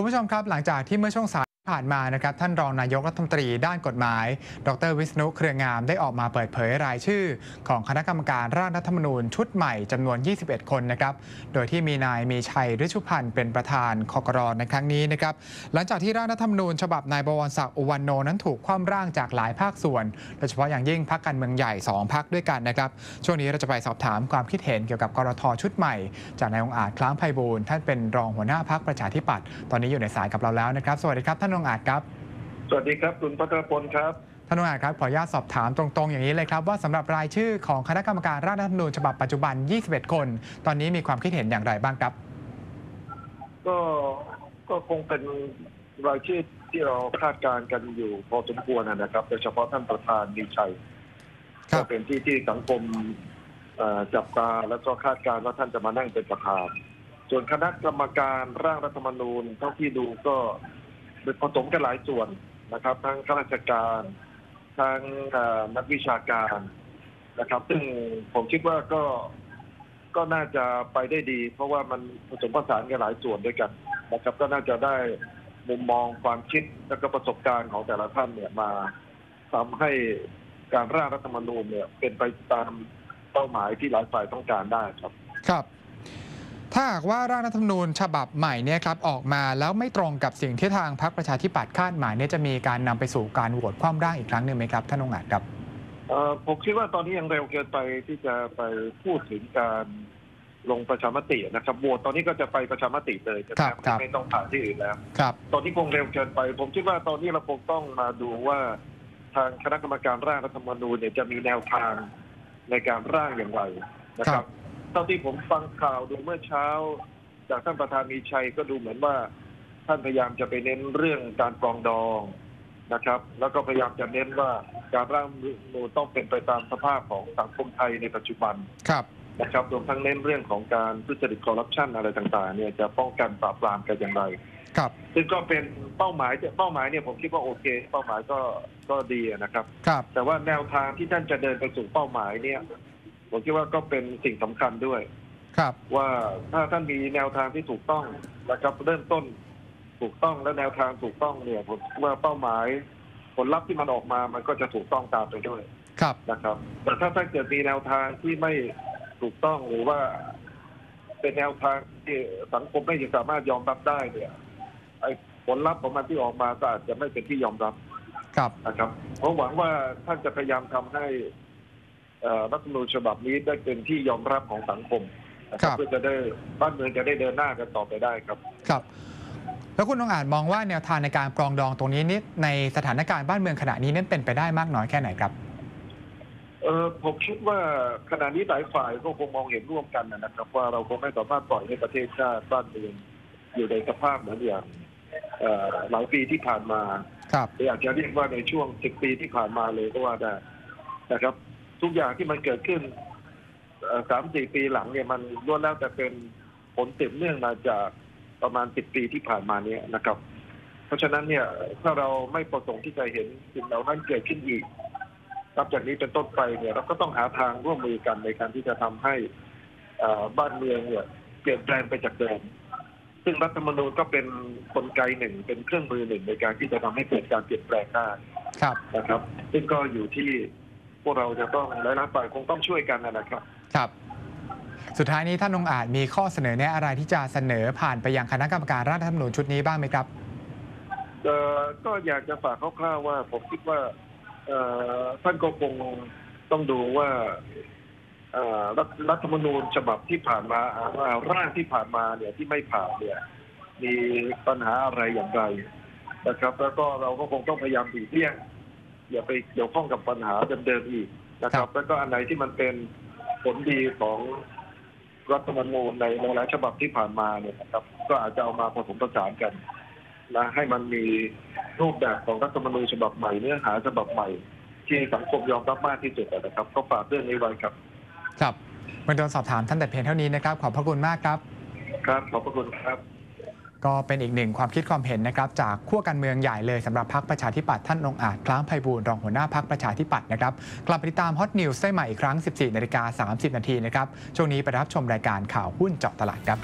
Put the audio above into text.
คุณผู้ชมครับหลังจากที่เมื่อช่วงสาย ผ่านมานะครับท่านรองนายกรัฐมนตรีด้านกฎหมาย ดรวิษณุเครืองามได้ออกมาเปิดเผยรายชื่อ ของคณะกรรมการร่างรัฐธรรมนูญชุดใหม่จำนวน 21 คนนะครับโดยที่มีนายมีชัยฤชุพันธ์เป็นประธานคอกรในครั้งนี้นะครับหลังจากที่ร่างรัฐธรรมนูญ ฉบับนายบวรศักดิ์อุวันโนนั้นถูกคว่ำร่างจากหลายภาคส่วน โดยเฉพาะอย่างยิ่งพรรคการเมืองใหญ่ 2พรรคด้วยกันนะครับช่วงนี้เราจะไปสอบถามความคิดเห็นเกี่ยวกับกรทชุดใหม่ จากนายองอาจคล้ามไพบูลท่านเป็นรองหัวหน้าพรรคประชาธิปัตย์ตอนนี้อยู่ในสายกับเราแล้วนะครับ สวัสดีครับท่านองค์อาจครับ สวัสดีครับ คุณพัทรพลครับท่านองค์อาจครับขออนุญาตสอบถามตรงๆ อย่างนี้เลยครับ ว่าสำหรับรายชื่อของคณะกรรมการร่างรัฐธรรมนูญฉบับปัจจุบัน 21 คน ตอนนี้มีความคิดเห็นอย่างไรบ้างครับ ก็ก็คงเป็นรายชื่อที่เราคาดการณ์กันอยู่พอสมควรนะครับโดยเฉพาะท่านประธานมีชัยครัก็บเป็นที่ที่สังคมเอ่อจับตาแล้วก็คาดการณ์ว่าท่านจะมานั่งเป็นประธาน ส่วนคณะกรรมการร่างรัฐธรรมนูญเท่าที่ดูก็เป็น ผสมกันหลายส่วนนะครับ ทั้งข้าราชการทั้งนักวิชาการนะครับ ซึ่งผมคิดว่าก็ก็น่าจะไปได้ดี เพราะว่ามันผสมผสานกันหลายส่วนด้วยกันนะครับ ก็น่าจะได้มุมมองความคิดและก็ประสบการณ์ของแต่ละท่านเนี่ยมาทำให้การร่างรัฐธรรมนูญเนี่ยเป็นไปตามเป้าหมายที่หลายฝ่ายต้องการได้ครับ ครับ ถ้าหากว่าร่างรัฐธรรมนูญฉบับใหม่เนี่ยครับออกมาแล้วไม่ตรงกับสิ่งที่ทางพรรคประชาธิปัตย์คาดหมายเนี่ยจะมีการนำไปสู่การโหวตคว่ำร่างอีกครั้งหนึ่งไหมครับท่านองค์อาจครับเอ่อผมคิดว่าตอนนี้ยังเร็วเกินไปที่จะไปพูดถึงการลงประชามตินะครับโหวตตอนนี้ก็จะไปประชามติเลยจะครับครับไม่ต้องผ่านที่อื่นแล้วครับ ตอนนี้คงเร็วเกินไป ผมคิดว่าตอนนี้เราคงต้องมาดูว่าทางคณะกรรมการร่างรัฐธรรมนูญเนี่ยจะมีแนวทางในการร่างอย่างไรนะคครัรับบ เท่าที่ผมฟังข่าวดูเมื่อเช้า จากท่านประธานมีชัยก็ดูเหมือนว่า ท่านพยายามจะไปเน้นเรื่องการปรองดองนะครับ แล้วก็พยายามจะเน้นว่าการร่างรัฐธรรมนูญต้องเป็นไปตามสภาพของสังคมไทยในปัจจุบันครับนะครับรวมทั้งเน้นเรื่องของการทุจริตคอร์รัปชันอะไรต่างๆ เนี่ยจะป้องกันปราบปรามกันอย่างไร ครับ ซึ่งก็เป็นเป้าหมายเป้าหมายเนี่ยผมคิดว่าโอเค เป้าหมายก็ก็ดีนะครับ ครับ แต่ว่าแนวทางที่ท่านจะเดินไปสู่เป้าหมายเนี่ย ผมคิดว่าก็เป็นสิ่งสำคัญด้วย ครับ ว่าถ้าท่านมีแนวทางที่ถูกต้องนะครับเริ่มต้นถูกต้องและแนวทางถูกต้องเนี่ยผมคิดว่าเป้าหมาย ผลลัพธ์ที่มันออกมามันก็จะถูกต้องตามไปด้วยครับ นะครับ แต่ถ้าถ้าเกิดมีแนวทางที่ไม่ถูกต้องหรือว่า เป็นแนวทางที่สังคมไม่สามารถยอมรับได้เนี่ยไอ้ผลลัพธ์ของมันที่ออกมาก็อาจจะไม่เป็นที่ยอมรับครับ นะครับผมหวังว่าท่านจะพยายามทำให้เอ่อ รัฐธรรมนูญฉบับนี้ได้เป็นที่ยอมรับของสังคมนะคครัรับบ เพื่อจะได้บ้านเมืองจะได้เดินหน้ากันต่อไปได้ครับ ครับ แล้วคุณองค์อาจมองว่าแนวทางในการปรองดองตรงนี้นี่ในสถานการณ์บ้านเมืองขณะนี้นั้นเป็นไปได้มากน้อยแค่ไหนครับ เออผมคิดว่าขณะนี้หลายฝ่ายก็คงมองเห็นร่วมกันนะครับ ว่าเราคงไม่สามารถปล่อยให้ประเทศชาติบ้านเมืองอยู่ในสภาพเหมือนอย่างเอ่อหลายปีที่ผ่านมา ครับ หรืออาจจะเรียกว่าในช่วงสิบปีที่ผ่านมาเลยก็ว่าได้นะครับ ทุกอย่างที่มันเกิดขึ้นสามสี่ปีหลังเนี่ยมันล้วนแล้วแต่เป็นผลสืบเนื่องมาจากประมาณสิบปีที่ผ่านมาเนี้นะครับ เพราะฉะนั้นเนี่ยถ้าเราไม่ประสงค์ที่จะเห็นสิ่งเหล่านั้นเกิดขึ้นอีกนับจากนี้เป็นต้นไปเนี่ยเราก็ต้องหาทางร่วมมือกันในการที่จะทำให้เอ่อบ้านเมืองเนี่ยเปลี่ยนแปลงไปจากเดิมซึ่งรัฐธรรมนูญก็เป็นกลไกหนึ่งเป็นเครื่องมือหนึ่งในการที่จะทำให้เกิดการเปลี่ยนแปลงได้ครับนะครับ ซึ่งก็อยู่ที่พ วกเราจะต้องหลายๆฝ่ายคงต้องช่วยกันนะครับ ครับ สุดท้ายนี้ท่านองค์อาจมีข้อเสนอแนะอะไรที่จะเสนอผ่านไปยังคณะกรรมการร่างรัฐธรรมนูญชุดนี้บ้างไหมครับเอ่อก็อยากจะฝากคร่าวๆว่า ผมคิดว่าเอ่อท่านก็คงต้องดูว่าเอ่อรัฐรัฐธรรมนูญฉบับที่ผ่านมาอ่าร่างที่ผ่านมาเนี่ยที่ไม่ผ่านเนี่ย มีปัญหาอะไรอย่างไรนะครับ แล้วก็เราก็คงต้องพยายามหลีกเลี่ยง อย่าไปเกี่ยวข้องกับปัญหาเดิมๆอีกนะคครัรับบแล้วก็อันไหนที่มันเป็นผลดีของรัฐธรรมนูญในหลายๆฉบับที่ผ่านมาเนี่ยนะครับ ก็อาจจะเอามาผสมผสานกันนะให้มันมีรูปแบบของรัฐธรรมนูญฉบับใหม่เนื้อหาฉบับใหม่ ที่สังคมยอมรับมากที่สุดนะครับ ก็ฝากเรื่องนี้ไว้ครับ ครับเมื่อโดนสอบถามท่านแต่เพียงเท่านี้นะครับ ขอบพระคุณมากครับ ครับ ขอบพระคุณครับ ก็เป็นอีกหนึ่งความคิดความเห็นนะครับจากขั้วการเมืองใหญ่เลยสำหรับพรรคประชาธิปัตย์ท่านองอาจคล้ามไพบูลรองหัวหน้าพรรคประชาธิปัตย์นะครับกลับไปติดตามฮอตนิวส์ได้ใหม่อีกครั้ง 14นาฬิกา30 นาทีนะครับช่วงนี้ไปรับชมรายการข่าวหุ้นเจาะตลาดครับ